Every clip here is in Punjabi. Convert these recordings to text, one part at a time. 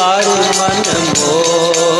காரு மனமோ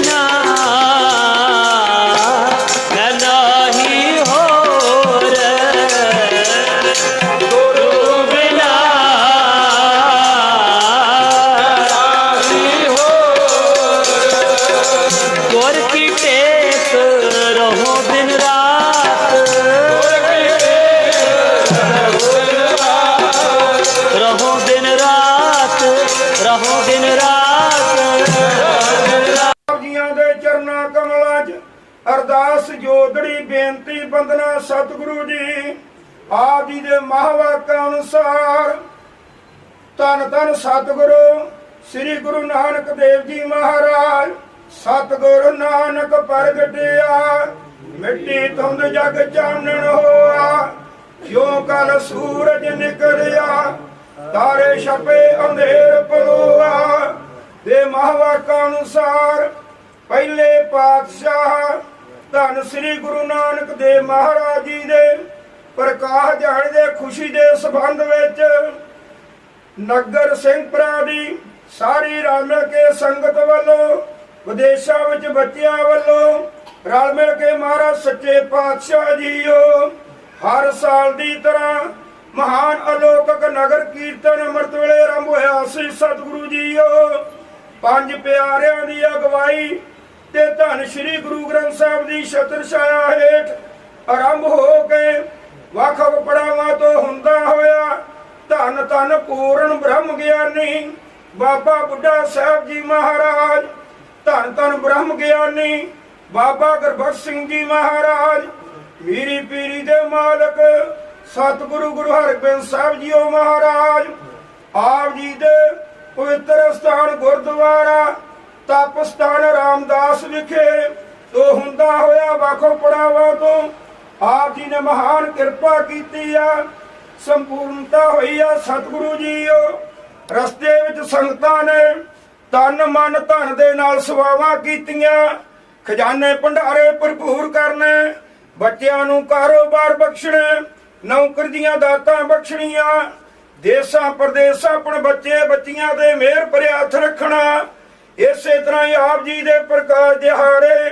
ਅਰਦਾਸ ਜੋਦੜੀ ਬੇਨਤੀ ਬੰਦਨਾ ਸਤਿਗੁਰੂ ਜੀ ਆਪ ਜੀ ਦੇ ਮਹਾਵਾਕਾਂ ਅਨੁਸਾਰ। ਤਨ ਤਨ ਸਤਿਗੁਰੂ, ਸ੍ਰੀ ਗੁਰੂ ਨਾਨਕ ਦੇਵ ਜੀ ਮਹਾਰਾਜ, ਸਤਿਗੁਰੂ ਨਾਨਕ ਪ੍ਰਗਟਿਆ ਮਿੱਟੀ ਧੁੰਦ ਜਗ ਚਾਨਣ ਹੋਆ, ਜਿਉ ਕਲ ਸੂਰਜ ਨਿਕਲਿਆ, ਤਾਰੇ ਛਪੇ ਅੰਧੇਰ ਪਲੋਆ ਦੇ ਮਹਾਵਾਕਾਂ ਅਨੁਸਾਰ, ਪਹਿਲੇ ਪਾਤਸ਼ਾਹ ਧੰਨ ਸ੍ਰੀ ਗੁਰੂ ਨਾਨਕ ਦੇਵ ਮਹਾਰਾਜ ਜੀ ਦੇ ਪ੍ਰਕਾਸ਼ ਦਿਹਾੜੇ ਦੇ ਖੁਸ਼ੀ ਦੇ ਸਬੰਧ ਵਿੱਚ ਨਗਰ ਸਿੰਘਪੁਰਾ ਦੀ ਸਾਰੀ ਰਲ ਮਿਲ ਕੇ ਸੰਗਤ ਵੱਲੋਂ, ਵਿਦੇਸ਼ਾਂ ਵਿੱਚ ਬੱਚਿਆਂ ਵੱਲੋਂ ਰਲ ਮਿਲ ਕੇ ਮਹਾਰਾਜ ਸੱਚੇ ਪਾਤਸ਼ਾਹ ਜੀਓ, ਹਰ ਸਾਲ ਦੀ ਤਰ੍ਹਾਂ ਮਹਾਨ ਅਲੋਕਕ ਨਗਰ ਕੀਰਤਨ ਅੰਮ੍ਰਿਤ ਵੇਲੇ ਆਰੰਭ ਹੋਇਆ ਸੀ ਸਤਿਗੁਰੂ ਜੀਓ। ਪੰਜ ਪਿਆਰਿਆਂ ਦੀ ਅਗਵਾਈ ਤੇ ਧੰਨ ਸ੍ਰੀ ਗੁਰੂ ਗ੍ਰੰਥ ਸਾਹਿਬ ਦੀ ਛਤਰ ਛਾਇਆ ਹੇਠ ਆਰੰਭ ਹੋ ਕੇ ਵੱਖ ਪੜਾਵਾਂ ਤੋਂ ਹੁੰਦਾ ਹੋਇਆ ਧੰਨ ਧੰਨ ਪੂਰਨ ਬ੍ਰਹਮ ਗਿਆਨੀ ਬਾਬਾ ਬੁੱਢਾ ਸਾਹਿਬ ਜੀ ਮਹਾਰਾਜ, ਧੰਨ ਧੰਨ ਬ੍ਰਹਮ ਗਿਆਨੀ ਬਾਬਾ ਗੁਰਬਖਸ਼ ਸਿੰਘ ਜੀ ਮਹਾਰਾਜ, ਮੀਰੀ ਪੀਰੀ ਦੇ ਮਾਲਕ ਸਤਿਗੁਰੂ ਗੁਰੂ ਹਰਗੋਬਿੰਦ ਸਾਹਿਬ ਜੀਓ ਮਹਾਰਾਜ, ਆਪ ਜੀ ਦੇ ਪਵਿੱਤਰ ਸਥਾਨ ਗੁਰਦੁਆਰਾ ਤਪ ਸਥਾਨ ਰਾਮਦਾਸ ਵਿਖੇ ਤੋਂ ਹੁੰਦਾ ਹੋਇਆ ਵੱਖੋ ਪੜਾਵਾਂ ਤੋਂ, ਆਪ ਜੀ ਨੇ ਮਹਾਨ ਕਿਰਪਾ ਕੀਤੀ ਆ, ਸੰਪੂਰਨਤਾ ਹੋਈ ਆ ਸਤਿਗੁਰੂ ਜੀਓ। ਰਸਤੇ ਵਿੱਚ ਸੰਗਤਾਂ ਨੇ ਤਨ ਮਨ, ਧਨ ਦੇ ਨਾਲ ਸੇਵਾਵਾਂ ਕੀਤੀਆਂ। ਖਜ਼ਾਨੇ ਭੰਡਾਰੇ ਭਰਪੂਰ ਕਰਨੇ, ਬੱਚਿਆਂ ਨੂੰ ਕਾਰੋਬਾਰ ਬਖਸ਼ਣੇ, ਨੌਕਰ ਦੀਆਂ ਦਾਤਾਂ ਬਖਸ਼ਣੀਆਂ ਦੇਸਾਂ ਪ੍ਰਦੇਸਾਂ ਆਪਣੇ ਬੱਚੇ ਬੱਚੀਆਂ ਦੇ ਮਿਹਰ ਭਰਿਆ ਹੱਥ ਰੱਖਣਾ ਇਸੇ ਤਰ੍ਹਾਂ ਹੀ ਆਪ ਜੀ ਦੇ ਪ੍ਰਕਾਸ਼ ਦਿਹਾੜੇ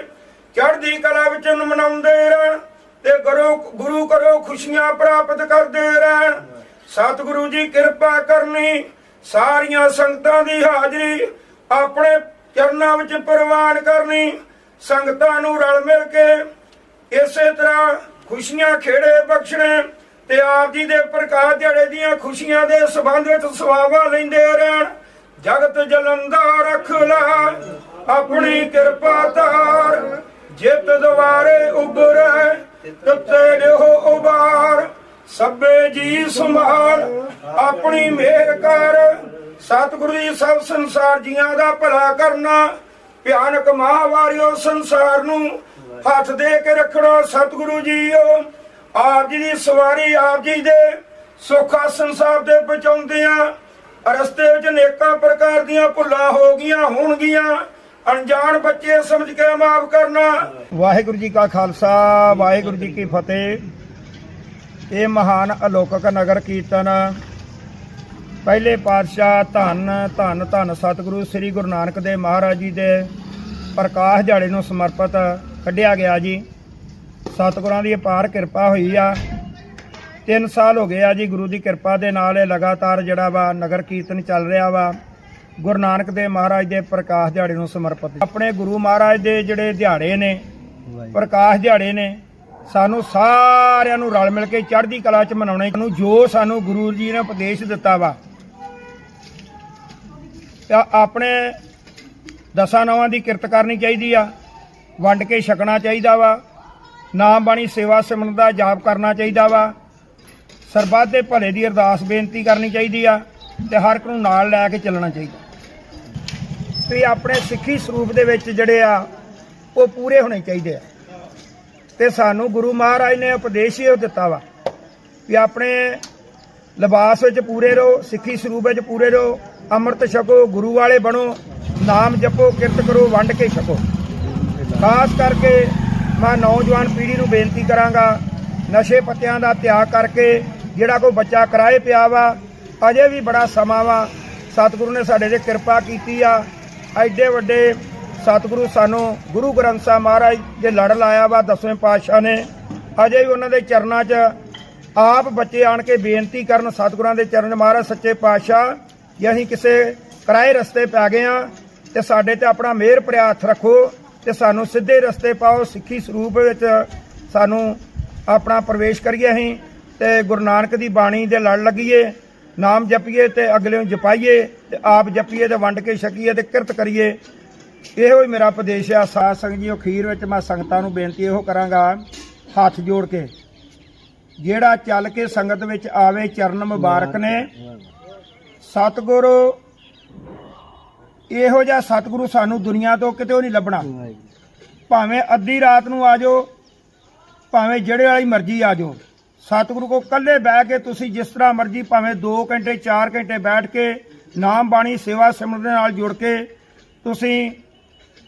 ਚੜ੍ਹਦੀ ਕਲਾ ਵਿੱਚ ਮਨਾਉਂਦੇ ਰਹਿਣ ਤੇ ਗੁਰੂ ਗੁਰੂ ਕਰੋ ਖੁਸ਼ੀਆਂ ਪ੍ਰਾਪਤ ਕਰਦੇ ਰਹਿਣ। ਸਤਿਗੁਰੂ ਜੀ ਕਿਰਪਾ ਕਰਨੀ, ਸਾਰੀਆਂ ਸੰਗਤਾਂ ਦੀ ਹਾਜ਼ਰੀ ਆਪਣੇ ਚਰਨਾਂ ਵਿੱਚ ਪ੍ਰਵਾਨ ਕਰਨੀ, ਸੰਗਤਾਂ ਨੂੰ ਰਲ ਮਿਲ ਕੇ ਇਸੇ ਤਰ੍ਹਾਂ ਖੁਸ਼ੀਆਂ ਖੇੜੇ ਬਖਸ਼ਣੇ ਤੇ ਆਪ ਜੀ ਦੇ ਪ੍ਰਕਾਸ਼ ਦਿਹਾੜੇ ਦੀਆਂ ਖੁਸ਼ੀਆਂ ਦੇ ਸਬੰਧ ਵਿੱਚ ਸਵਾਵਾ ਲੈਂਦੇ ਰਹਿਣ। ਜਗਤ ਜਲੰਦਾ ਰੱਖ ਲੈ ਆਪਣੀ ਕਿਰਪਾ ਧਾਰ। ਜਿਤ ਦੁਆਰੇ ਉਬਰੈ ਤਤੇ ਲਿਓ ਉਬਾਰ ਸਭੇ ਜੀ ਸੰਭਾਲ, ਆਪਣੀ ਮਿਹਰ ਕਰ। ਸਤਿਗੁਰੂ ਜੀ ਸਭ ਸੰਸਾਰ ਜੀਆਂ ਦਾ ਭਲਾ ਕਰਨਾ। ਭਿਆਨਕ ਮਹਾਵਾਰਿਓ ਸੰਸਾਰ ਨੂੰ ਹੱਥ ਦੇ ਕੇ ਰੱਖਣਾ ਸਤਿਗੁਰੂ ਜੀਓ। ਆਪ ਜੀ ਦੀ ਸਵਾਰੀ ਆਪ ਜੀ ਦੇ ਸੁੱਖ ਆਸਨ ਸਾਹਿਬ ਦੇ ਪਹੁੰਚਾਉਂਦੇ ਆ ਰਸਤੇ ਵਿੱਚ ਨੇਕਾਂ ਪ੍ਰਕਾਰ ਦੀਆਂ ਭੁੱਲਾਂ ਹੋ ਗਈਆਂ ਹੋਣਗੀਆਂ ਅਣਜਾਣ ਬੱਚੇ ਸਮਝ ਕੇ ਮਾਫ ਕਰਨਾ। ਵਾਹਿਗੁਰੂ ਜੀ ਕਾ ਖਾਲਸਾ, ਵਾਹਿਗੁਰੂ ਜੀ ਕੀ ਫਤਿਹ। ਇਹ ਮਹਾਨ ਅਲੌਕਿਕ ਨਗਰ ਕੀਰਤਨ, ਪਹਿਲੇ ਪਾਤਸ਼ਾਹ ਧੰਨ ਧੰਨ ਧੰਨ ਸਤਿਗੁਰੂ ਸ੍ਰੀ ਗੁਰੂ ਨਾਨਕ ਦੇਵ ਮਹਾਰਾਜ ਜੀ ਦੇ ਪ੍ਰਕਾਸ਼ ਦਿਹਾੜੇ ਨੂੰ ਸਮਰਪਿਤ ਕੱਢਿਆ ਗਿਆ ਜੀ। ਸਤਿਗੁਰਾਂ ਦੀ ਅਪਾਰ ਕਿਰਪਾ ਹੋਈ ਆ। 3 ਸਾਲ ਹੋ ਗਏ ਆ ਜੀ ਗੁਰੂ ਦੀ ਕਿਰਪਾ ਦੇ ਨਾਲ ਇਹ ਲਗਾਤਾਰ ਜਿਹੜਾ ਵਾ ਨਗਰ ਕੀਰਤਨ ਚੱਲ ਰਿਹਾ ਵਾ। ਗੁਰੂ ਨਾਨਕ ਦੇਵ ਮਹਾਰਾਜ ਦੇ ਪ੍ਰਕਾਸ਼ ਦਿਹਾੜੇ ਨੂੰ ਸਮਰਪਿਤ। ਆਪਣੇ ਗੁਰੂ ਮਹਾਰਾਜ ਦੇ ਜਿਹੜੇ ਦਿਹਾੜੇ ਨੇ ਪ੍ਰਕਾਸ਼ ਦਿਹਾੜੇ ਨੇ ਸਾਨੂੰ ਸਾਰਿਆਂ ਨੂੰ ਰਲ ਮਿਲ ਕੇ ਚੜ੍ਹਦੀ ਕਲਾ 'ਚ ਮਨਾਉਣੇ ਨੂੰ ਜੋ ਸਾਨੂੰ ਗੁਰੂ ਜੀ ਨੇ ਉਪਦੇਸ਼ ਦਿੱਤਾ ਵਾ ਆਪਣੇ ਦਸਾਂ ਨਵਾਂ ਦੀ ਕਿਰਤ ਕਰਨੀ ਚਾਹੀਦੀ ਆ ਵੰਡ ਕੇ ਛਕਣਾ ਚਾਹੀਦਾ ਵਾ ਨਾਮ ਬਾਣੀ ਸੇਵਾ ਸਿਮਰਨ ਦਾ ਜਾਪ ਕਰਨਾ ਚਾਹੀਦਾ ਵਾ ਸਰਬੱਤ ਦੇ ਭਲੇ ਦੀ ਅਰਦਾਸ ਬੇਨਤੀ ਕਰਨੀ ਚਾਹੀਦੀ ਆ ਤੇ ਹਰ ਇੱਕ ਨੂੰ ਨਾਲ ਲੈ ਕੇ ਚੱਲਣਾ ਚਾਹੀਦਾ। ਤੇ ਆਪਣੇ ਸਿੱਖੀ ਸਰੂਪ ਦੇ ਵਿੱਚ ਜਿਹੜੇ ਆ, ਉਹ ਪੂਰੇ ਹੋਣੇ ਚਾਹੀਦੇ ਆ। ਤੇ ਸਾਨੂੰ ਗੁਰੂ ਮਹਾਰਾਜ ਨੇ ਉਪਦੇਸ਼ ਹੀ ਉਹ ਦਿੱਤਾ ਵਾ ਵੀ ਆਪਣੇ ਲਿਬਾਸ ਵਿੱਚ ਪੂਰੇ ਰਹੋ, ਸਿੱਖੀ ਸਰੂਪ ਵਿੱਚ ਪੂਰੇ ਰਹੋ, ਅੰਮ੍ਰਿਤ ਛਕੋ, ਗੁਰੂ ਵਾਲੇ ਬਣੋ, ਨਾਮ ਜਪੋ, ਕਿਰਤ ਕਰੋ, ਵੰਡ ਕੇ ਛਕੋ। ਖਾਸ ਕਰਕੇ ਮੈਂ ਨੌਜਵਾਨ ਪੀੜ੍ਹੀ ਨੂੰ ਬੇਨਤੀ ਕਰਾਂਗਾ, ਨਸ਼ੇ ਪੱਤਿਆਂ ਦਾ ਤਿਆਗ ਕਰਕੇ ਜਿਹੜਾ ਕੋਈ ਬੱਚਾ ਕਿਰਾਏ ਪਿਆ ਵਾ ਅਜੇ ਵੀ ਬੜਾ ਸਮਾਂ ਵਾ। ਸਤਿਗੁਰੂ ਨੇ ਸਾਡੇ ਤੇ ਕਿਰਪਾ ਕੀਤੀ ਆ। ਐਡੇ ਵੱਡੇ ਸਤਿਗੁਰੂ ਸਾਨੂੰ ਗੁਰੂ ਗ੍ਰੰਥ ਸਾਹਿਬ ਮਹਾਰਾਜ ਦੇ ਲੜ ਲਾਇਆ ਵਾ ਦਸਵੇਂ ਪਾਤਸ਼ਾਹ ਨੇ। ਅਜੇ ਵੀ ਉਹਨਾਂ ਦੇ ਚਰਨਾਂ 'ਚ ਆਪ ਬੱਚੇ ਆਣ ਕੇ ਬੇਨਤੀ ਕਰਨ ਸਤਿਗੁਰਾਂ ਦੇ ਚਰਨ ਮਹਾਰਾਜ ਸੱਚੇ ਪਾਤਸ਼ਾਹ ਜੇ ਅਸੀਂ ਕਿਸੇ ਕਿਰਾਏ ਰਸਤੇ ਪੈ ਗਏ ਆ ਤੇ ਸਾਡੇ ਤੇ ਆਪਣਾ ਮਿਹਰ ਭਰਿਆ ਹੱਥ ਰੱਖੋ ਤੇ ਸਾਨੂੰ ਸਿੱਧੇ ਰਸਤੇ ਪਾਓ, ਸਿੱਖੀ ਸਰੂਪ ਵਿੱਚ ਸਾਨੂੰ ਆਪਣਾ ਪ੍ਰਵੇਸ਼ ਕਰੀਏ ਅਸੀਂ। ਤੇ ਗੁਰੂ ਨਾਨਕ ਦੀ ਬਾਣੀ ਦੇ ਲੜ ਲੱਗੀਏ, ਨਾਮ ਜਪੀਏ ਤੇ ਅਗਲੇ ਨੂੰ ਜਪਾਈਏ ਤੇ ਆਪ ਜਪੀਏ ਤੇ ਵੰਡ ਕੇ ਛਕੀਏ ਤੇ ਕਿਰਤ ਕਰੀਏ। ਇਹੋ ਹੀ ਮੇਰਾ ਉਪਦੇਸ਼ ਆ। ਸਾਧ ਸੰਗਤ ਜੀ ਅਖੀਰ ਵਿੱਚ ਮੈਂ ਸੰਗਤਾਂ ਨੂੰ ਬੇਨਤੀ ਇਹੋ ਕਰਾਂਗਾ, ਹੱਥ ਜੋੜ ਕੇ, ਜਿਹੜਾ ਚੱਲ ਕੇ ਸੰਗਤ ਵਿੱਚ ਆਵੇ, ਚਰਨ ਮੁਬਾਰਕ ਨੇ। ਸਤਿਗੁਰੂ, ਇਹੋ ਜਿਹਾ ਸਤਿਗੁਰੂ ਸਾਨੂੰ ਦੁਨੀਆ ਤੋਂ ਕਿਤੇ ਨਹੀਂ ਲੱਭਣਾ। ਭਾਵੇਂ ਅੱਧੀ ਰਾਤ ਨੂੰ ਆ ਜਾਓ, ਭਾਵੇਂ ਜਿਹੜੇ ਵਾਲੀ ਮਰਜ਼ੀ ਆ ਜਾਓ। ਸਤਿਗੁਰੂ ਕੋ ਕੱਲੇ ਬਹਿ ਕੇ ਤੁਸੀਂ ਜਿਸ ਤਰ੍ਹਾਂ ਮਰਜ਼ੀ ਭਾਵੇਂ 2 ਘੰਟੇ 4 ਘੰਟੇ ਬੈਠ ਕੇ ਨਾਮ ਬਾਣੀ, ਸੇਵਾ ਸਿਮਰਨ ਦੇ ਨਾਲ ਜੁੜ ਕੇ ਤੁਸੀਂ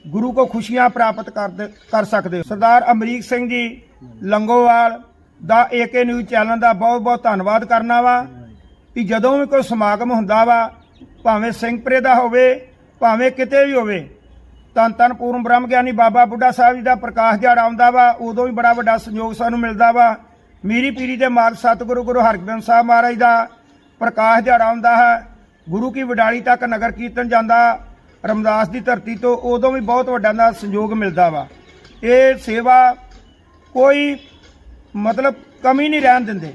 ਗੁਰੂ ਕੋ ਖੁਸ਼ੀਆਂ ਪ੍ਰਾਪਤ ਕਰਦੇ ਕਰ ਸਕਦੇ ਹੋ। ਸਰਦਾਰ ਅਮਰੀਕ ਸਿੰਘ ਜੀ ਲੰਗੋਵਾਲ ਦਾ ਏਕੇ ਨਿਊਜ਼ ਚੈਨਲ ਦਾ ਬਹੁਤ ਬਹੁਤ ਧੰਨਵਾਦ ਕਰਨਾ ਵਾ ਕਿ ਜਦੋਂ ਵੀ ਕੋਈ ਸਮਾਗਮ ਹੁੰਦਾ ਵਾ, ਭਾਵੇਂ ਸਿੰਘਪੁਰੇ ਦਾ ਹੋਵੇ, ਭਾਵੇਂ ਕਿਤੇ ਵੀ ਹੋਵੇ ਧੰਨ ਧੰਨ ਪੂਰਨ ਬ੍ਰਹਮ ਗਿਆਨੀ ਬਾਬਾ ਬੁੱਢਾ ਸਾਹਿਬ ਜੀ ਦਾ ਪ੍ਰਕਾਸ਼ ਦਿਹਾੜਾ ਆਉਂਦਾ ਵਾ, ਉਦੋਂ ਵੀ ਬੜਾ ਵੱਡਾ ਸੰਯੋਗ ਸਾਨੂੰ ਮਿਲਦਾ ਵਾ। ਮੀਰੀ ਪੀਰੀ ਦੇ ਮਾਰਗ ਸਤਿਗੁਰੂ ਗੁਰੂ ਹਰਗੋਬਿੰਦ ਸਾਹਿਬ ਮਹਾਰਾਜ ਦਾ ਪ੍ਰਕਾਸ਼ ਦਿਹਾੜਾ ਹੁੰਦਾ ਹੈ। ਗੁਰੂ ਕੀ ਵਡਾਲੀ ਤੱਕ ਨਗਰ ਕੀਰਤਨ ਜਾਂਦਾ, ਰਮਦਾਸ ਦੀ ਧਰਤੀ ਤੋਂ ਉਦੋਂ ਵੀ ਬਹੁਤ ਵੱਡਾ ਦਾ ਸੰਯੋਗ ਮਿਲਦਾ ਵਾ। ਇਹ ਸੇਵਾ ਕੋਈ ਮਤਲਬ ਕਮੀ ਨਹੀਂ ਰਹਿਣ ਦਿੰਦੇ।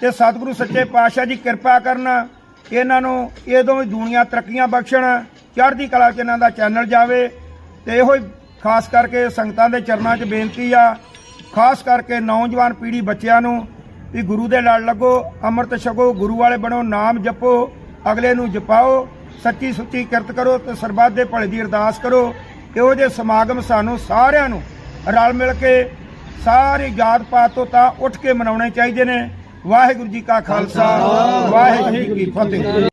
ਤੇ ਸਤਿਗੁਰੂ ਸੱਚੇ ਪਾਤਸ਼ਾਹ ਜੀ ਕਿਰਪਾ ਕਰਨ ਇਹਨਾਂ ਨੂੰ ਇਹਦੋਂ ਵੀ ਦੁਨੀਆ ਤਰੱਕੀਆਂ ਬਖਸ਼ਣ, ਚੜ੍ਹਦੀ ਕਲਾ ਚ ਇਹਨਾਂ ਦਾ ਚੈਨਲ ਜਾਵੇ। ਤੇ ਇਹੋ ਹੀ ਖਾਸ ਕਰਕੇ ਸੰਗਤਾਂ ਦੇ ਚਰਨਾਂ 'ਚ ਬੇਨਤੀ ਆ ਖਾਸ ਕਰਕੇ ਨੌਜਵਾਨ ਪੀੜ੍ਹੀ ਬੱਚਿਆਂ ਨੂੰ ਵੀ ਗੁਰੂ ਦੇ ਲੜ ਲੱਗੋ ਅੰਮ੍ਰਿਤ ਛਕੋ ਗੁਰੂ ਵਾਲੇ ਬਣੋ ਨਾਮ ਜਪੋ ਅਗਲੇ ਨੂੰ ਜਪਾਓ ਸੱਚੀ ਸੁੱਚੀ ਕਿਰਤ ਕਰੋ ਤੇ ਸਰਬੱਤ ਦੇ ਭਲੇ ਦੀ ਅਰਦਾਸ ਕਰੋ। ਇਹੋ ਜਿਹੇ ਸਮਾਗਮ ਸਾਨੂੰ ਸਾਰਿਆਂ ਨੂੰ ਰਲ ਮਿਲ ਕੇ ਸਾਰੇ ਜਾਤ ਪਾਤ ਤੋਂ ਤਾਂ ਉੱਠ ਕੇ ਮਨਾਉਣੇ ਚਾਹੀਦੇ ਨੇ। ਵਾਹਿਗੁਰੂ ਜੀ ਕਾ ਖਾਲਸਾ ਵਾਹਿਗੁਰੂ ਜੀ ਕੀ ਫਤਿਹ।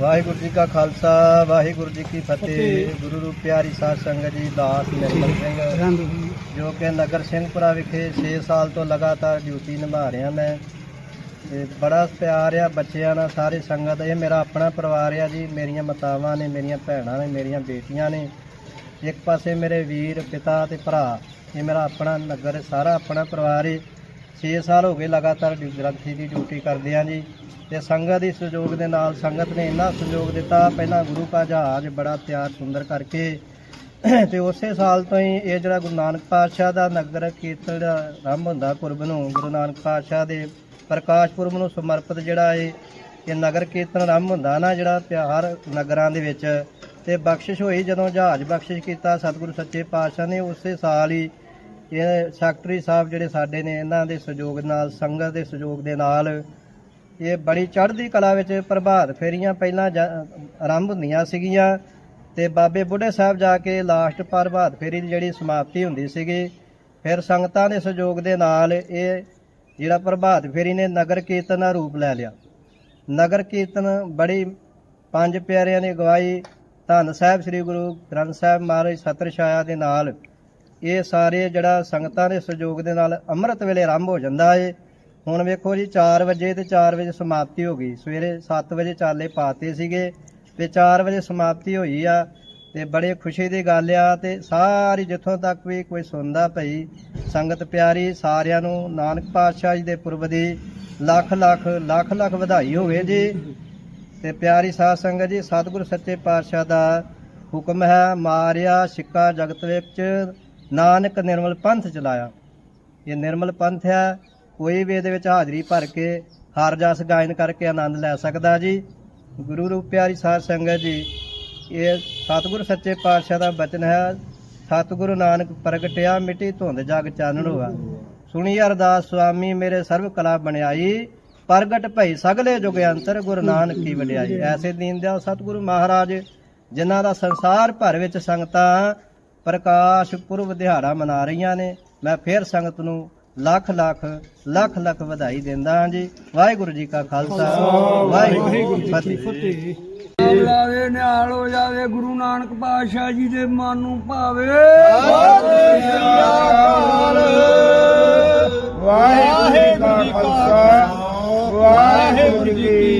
ਵਾਹਿਗੁਰੂ ਜੀ ਕਾ ਖਾਲਸਾ ਵਾਹਿਗੁਰੂ ਜੀ ਕੀ ਫਤਿਹ। ਗੁਰੂ ਰੂਪ ਪਿਆਰੀ ਸਾਧ ਸੰਗਤ ਜੀ ਦਾਸ ਨਿਰਮਲ ਸਿੰਘ। ਜੋ ਕਿ ਨਗਰ ਸਿੰਘਪੁਰਾ ਵਿਖੇ 6 ਸਾਲ ਤੋਂ ਲਗਾਤਾਰ ਡਿਊਟੀ ਨਿਭਾ ਰਿਹਾ ਮੈਂ। ਤੇ ਬੜਾ ਪਿਆਰ ਆ ਬੱਚਿਆਂ ਨਾਲ ਸਾਰੇ ਸੰਗਤ। ਇਹ ਮੇਰਾ ਆਪਣਾ ਪਰਿਵਾਰ ਆ ਜੀ। ਮੇਰੀਆਂ ਮਾਤਾਵਾਂ ਨੇ ਮੇਰੀਆਂ ਭੈਣਾਂ ਨੇ ਮੇਰੀਆਂ ਬੇਟੀਆਂ ਨੇ। ਇੱਕ ਪਾਸੇ ਮੇਰੇ ਵੀਰ ਪਿਤਾ ਤੇ ਭਰਾ। ਇਹ ਮੇਰਾ ਆਪਣਾ ਨਗਰ ਸਾਰਾ ਆਪਣਾ ਪਰਿਵਾਰ ਹੈ 6 ਸਾਲ ਹੋ ਗਏ ਲਗਾਤਾਰ ਡਿਊ- ਗ੍ਰੰਥੀ ਦੀ ਡਿਊਟੀ ਕਰਦੇ ਹਾਂ ਜੀ। ਤੇ ਸੰਗਤ ਦੀ ਸਹਿਯੋਗ ਦੇ ਨਾਲ ਸੰਗਤ ਨੇ ਇੰਨਾ ਸਹਿਯੋਗ ਦਿੱਤਾ। ਪਹਿਲਾਂ ਗੁਰੂ ਕਾ ਜਹਾਜ਼ ਬੜਾ ਤਿਆਰ ਸੁੰਦਰ ਕਰਕੇ ਤੇ ਉਸੇ ਸਾਲ ਤੋਂ ਹੀ ਇਹ ਜਿਹੜਾ ਗੁਰੂ ਨਾਨਕ ਪਾਤਸ਼ਾਹ ਦਾ ਨਗਰ ਕੀਰਤਨ ਦਾ ਆਰੰਭ ਹੁੰਦਾ ਪੁਰਬ ਨੂੰ, ਗੁਰੂ ਨਾਨਕ ਪਾਤਸ਼ਾਹ ਦੇ ਪ੍ਰਕਾਸ਼ ਪੁਰਬ ਨੂੰ ਸਮਰਪਿਤ ਜਿਹੜਾ ਇਹ ਇਹ ਨਗਰ ਕੀਰਤਨ ਆਰੰਭ ਹੁੰਦਾ ਨਾ ਜਿਹੜਾ ਤਿਉਹਾਰ ਨਗਰਾਂ ਦੇ ਵਿੱਚ। ਤੇ ਬਖਸ਼ਿਸ਼ ਹੋਈ ਜਦੋਂ ਜਹਾਜ਼ ਬਖਸ਼ਿਸ਼ ਕੀਤਾ, ਸਤਿਗੁਰੂ ਸੱਚੇ ਪਾਤਸ਼ਾਹ ਨੇ ਉਸੇ ਸਾਲ ਹੀ ਇਹ ਸੈਕਟਰੀ ਸਾਹਿਬ ਜਿਹੜੇ ਸਾਡੇ ਨੇ, ਇਹਨਾਂ ਦੇ ਸਹਿਯੋਗ ਨਾਲ, ਸੰਗਤ ਦੇ ਸਹਿਯੋਗ ਦੇ ਨਾਲ ਇਹ ਬੜੀ ਚੜ੍ਹਦੀ ਕਲਾ ਵਿੱਚ ਪ੍ਰਭਾਤ ਫੇਰੀਆਂ ਪਹਿਲਾਂ ਜਾ- ਆਰੰਭ ਹੁੰਦੀਆਂ ਸੀਗੀਆਂ ਤੇ ਬਾਬੇ ਬੁੱਢੇ ਸਾਹਿਬ ਜਾ ਕੇ ਲਾਸਟ ਪ੍ਰਭਾਤ ਫੇਰੀ ਦੀ ਜਿਹੜੀ ਸਮਾਪਤੀ ਹੁੰਦੀ ਸੀਗੀ, ਫਿਰ ਸੰਗਤਾਂ ਦੇ ਸਹਿਯੋਗ ਦੇ ਨਾਲ ਇਹ ਜਿਹੜਾ ਪ੍ਰਭਾਤ ਫੇਰੀ ਨੇ ਨਗਰ ਕੀਰਤਨ ਦਾ ਰੂਪ ਲੈ ਲਿਆ। ਨਗਰ ਕੀਰਤਨ ਬੜੀ ਪੰਜ ਪਿਆਰਿਆਂ ਦੀ ਅਗਵਾਈ ਧੰਨ ਸਾਹਿਬ ਸ੍ਰੀ ਗੁਰੂ ਗ੍ਰੰਥ ਸਾਹਿਬ ਮਹਾਰਾਜ ਸਤਰ ਛਾਇਆ ਦੇ ਨਾਲ ਇਹ ਸਾਰੇ ਜਿਹੜਾ ਸੰਗਤਾਂ ਦੇ ਸਹਿਯੋਗ ਦੇ ਨਾਲ ਅੰਮ੍ਰਿਤ ਵੇਲੇ ਆਰੰਭ ਹੋ ਜਾਂਦਾ ਏ। ਹੁਣ ਵੇਖੋ ਜੀ 4 ਵਜੇ ਤੇ 4 ਵਜੇ ਸਮਾਪਤੀ ਹੋ ਗਈ। ਸਵੇਰੇ 7 ਵਜੇ ਚਾਲੇ ਪਾਤੇ ਸੀਗੇ ਤੇ 4 ਵਜੇ ਸਮਾਪਤੀ ਹੋਈ ਆ ਤੇ ਬੜੇ ਖੁਸ਼ੀ ਦੀ ਗੱਲ ਆ ਤੇ ਸਾਰੀ ਜਿੱਥੋਂ ਤੱਕ ਵੀ ਕੋਈ ਸੁਣਦਾ ਭਈ ਸੰਗਤ ਪਿਆਰੀ ਸਾਰਿਆਂ ਨੂੰ, ਨਾਨਕ ਪਾਤਸ਼ਾਹ ਜੀ ਦੇ ਪੁਰਬ ਦੀ ਲੱਖ ਲੱਖ ਲੱਖ ਲੱਖ ਵਧਾਈ ਹੋਵੇ ਜੀ। ਤੇ ਪਿਆਰੀ ਸਾਧ ਸੰਗਤ ਜੀ, ਸਤਿਗੁਰ ਸੱਚੇ ਪਾਤਸ਼ਾਹ ਦਾ ਹੁਕਮ ਹੈ, ਮਾਰਿਆ ਸਿੱਕਾ ਜਗਤ ਵਿੱਚ ਨਾਨਕ ਨਿਰਮਲ ਪੰਥ ਚਲਾਇਆ। ਇਹ ਨਿਰਮਲ ਪੰਥ ਹੈ, ਕੋਈ ਵੀ ਇਹਦੇ ਵਿੱਚ ਹਾਜ਼ਰੀ ਭਰ ਕੇ ਹਰ ਜਸ ਗਾਇਨ ਕਰਕੇ ਆਨੰਦ ਲੈ ਸਕਦਾ ਜੀ। ਗੁਰੂ ਰੂਪ ਪਿਆਰੀ ਸਾਧ ਸੰਗਤ ਜੀ, ਇਹ ਸਤਿਗੁਰ ਸੱਚੇ ਪਾਤਸ਼ਾਹ ਦਾ ਬਚਨ ਹੈ, ਸਤਿਗੁਰੂ ਨਾਨਕ ਪ੍ਰਗਟਿਆ ਮਿੱਟੀ ਧੁੰਦ ਜਗ ਚਾਨਣ ਹੋਆ। ਸੁਣੀ ਅਰਦਾਸ ਸੁਆਮੀ, ਮੇਰੇ ਸਰਵ ਕਲਾ ਬਣਾਈ ਪ੍ਰਗਟ ਭਈ ਸਗਲੇ ਜੁਗ ਅੰਤਰ ਗੁਰੂ ਨਾਨਕ ਕੀ ਵਡਿਆਈ। ਐਸੇ ਦੀਨ ਦਿਆਲ ਸਤਿਗੁਰੂ ਮਹਾਰਾਜ, ਜਿਨ੍ਹਾਂ ਦਾ ਸੰਸਾਰ ਭਰ ਵਿੱਚ ਸੰਗਤਾਂ ਪ੍ਰਕਾਸ਼ ਪੁਰਬ ਦਿਹਾੜਾ ਮਨਾ ਰਹੀਆਂ ਨੇ। ਮੈਂ ਫੇਰ ਸੰਗਤ ਨੂੰ ਲੱਖ ਲੱਖ ਲੱਖ ਲੱਖ ਵਧਾਈ ਦਿੰਦਾ ਹਾਂ ਜੀ। ਵਾਹਿਗੁਰੂ ਜੀ ਕਾ ਖਾਲਸਾ। ਵਾਹਿਗੁਰੂ ਜੀ ਕੀ ਫਤਿਹ। ਨਿਹਾਲ ਹੋ ਜਾਵੇ ਗੁਰੂ ਨਾਨਕ ਪਾਤਸ਼ਾਹ ਜੀ ਦੇ ਮਨ ਨੂੰ ਭਾਵੇ। ਵਾਹਿਗੁਰੂ ਜੀ ਕਾ ਖਾਲਸਾ। ਵਾਹਿਗੁਰੂ ਜੀ ਕੀ